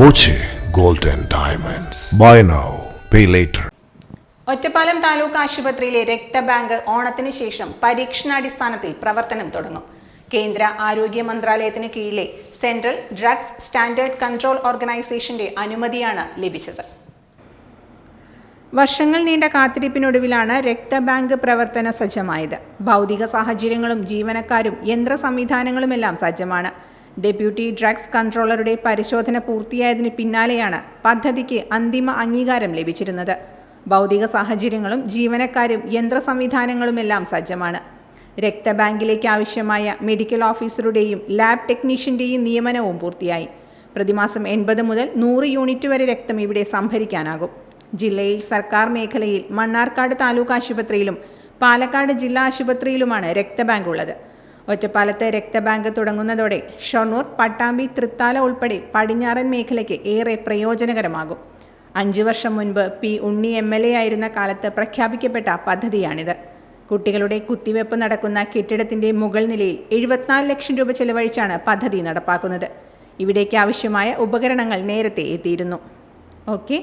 Boche gold diamonds. Buy now pay later. Ottapalam taluk ആശുപത്രിയിലെ രക്തബാങ്ക് ഓണത്തിന് ശേഷം പരീക്ഷണാടിസ്ഥാനത്തിൽ പ്രവർത്തനം തുടങ്ങും. കേന്ദ്ര ആരോഗ്യ മന്ത്രാലയത്തിന് കീഴിലെ സെൻട്രൽ ഡ്രഗ്സ് സ്റ്റാൻഡേർഡ് കൺട്രോൾ ഓർഗനൈസേഷന്റെ അനുമതിയാണ് ലഭിച്ചത്. വർഷങ്ങൾ നീണ്ട കാത്തിരിപ്പിനൊടുവിലാണ് രക്തബാങ്ക് പ്രവർത്തന സജ്ജമായത്. ഭൗതിക സാഹചര്യങ്ങളും ജീവനക്കാരും യന്ത്ര സംവിധാനങ്ങളുമെല്ലാം സജ്ജമാണ്. ഡെപ്യൂട്ടി ഡ്രഗ്സ് കൺട്രോളറുടെ പരിശോധന പൂർത്തിയായതിന് പിന്നാലെയാണ് പദ്ധതിക്ക് അന്തിമ അംഗീകാരം ലഭിച്ചിരുന്നത്. ഭൗതിക സാഹചര്യങ്ങളും ജീവനക്കാരും യന്ത്ര സംവിധാനങ്ങളുമെല്ലാം സജ്ജമാണ്. രക്തബാങ്കിലേക്ക് ആവശ്യമായ മെഡിക്കൽ ഓഫീസറുടെയും ലാബ് ടെക്നീഷ്യന്റെയും നിയമനവും പൂർത്തിയായി. പ്രതിമാസം എൺപത് മുതൽ നൂറ് യൂണിറ്റ് വരെ രക്തം ഇവിടെ സംഭരിക്കാനാകും. ജില്ലയിൽ സർക്കാർ മേഖലയിൽ മണ്ണാർക്കാട് താലൂക്ക് ആശുപത്രിയിലും പാലക്കാട് ജില്ലാ ആശുപത്രിയിലുമാണ് രക്തബാങ്ക് ഉള്ളത് ഒറ്റപ്പാലത്ത് രക്തബാങ്ക് തുടങ്ങുന്നതോടെ ഷൊർണൂർ പട്ടാമ്പി തൃത്താല ഉൾപ്പെടെ പടിഞ്ഞാറൻ മേഖലയ്ക്ക് ഏറെ പ്രയോജനകരമാകും. അഞ്ചു വർഷം മുൻപ് P Unni M L A ആയിരുന്ന കാലത്ത് പ്രഖ്യാപിക്കപ്പെട്ട പദ്ധതിയാണിത്. കുട്ടികളുടെ കുത്തിവെപ്പ് നടക്കുന്ന കെട്ടിടത്തിന്റെ മുകൾ നിലയിൽ എഴുപത്തിനാല് ലക്ഷം രൂപ ചെലവഴിച്ചാണ് പദ്ധതി നടപ്പാക്കുന്നത്. ഇവിടേക്ക് ആവശ്യമായ ഉപകരണങ്ങൾ നേരത്തെ എത്തിയിരുന്നു. ഓക്കെ.